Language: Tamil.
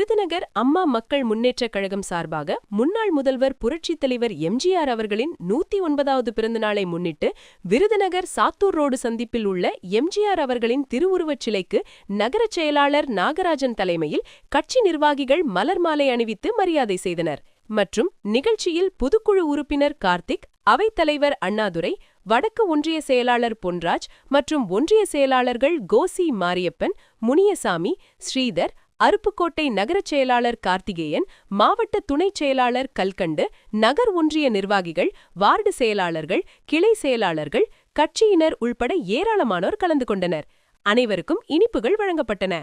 விருதுநகர் அம்மா மக்கள் முன்னேற்றக் கழகம் சார்பாக முன்னாள் முதல்வர் புரட்சித் தலைவர் எம்ஜிஆர் அவர்களின் நூத்தி ஒன்பதாவது பிறந்தநாளை முன்னிட்டு விருதுநகர் சாத்தூர் ரோடு சந்திப்பில் உள்ள எம்ஜிஆர் அவர்களின் திருவுருவச் சிலைக்கு நகரச் செயலாளர் நாகராஜன் தலைமையில் கட்சி நிர்வாகிகள் மலர் மாலை அணிவித்து மரியாதை செய்தனர். மற்றும் நிகழ்ச்சியில் புதுக்குழு உறுப்பினர் கார்த்திக் அவைத்தலைவர் அண்ணாதுரை வடக்கு ஒன்றிய செயலாளர் பொன்ராஜ் மற்றும் ஒன்றிய செயலாளர்கள் கோசி மாரியப்பன் முனியசாமி ஸ்ரீதர் அருப்புக்கோட்டை நகரச் செயலாளர் கார்த்திகேயன் மாவட்ட துணைச் செயலாளர் கல்கண்டு நகர் ஒன்றிய நிர்வாகிகள் வார்டு செயலாளர்கள் கிளை செயலாளர்கள் கட்சியினர் உள்பட ஏராளமானோர் கலந்து கொண்டனர். அனைவருக்கும் இனிப்புகள் வழங்கப்பட்டன.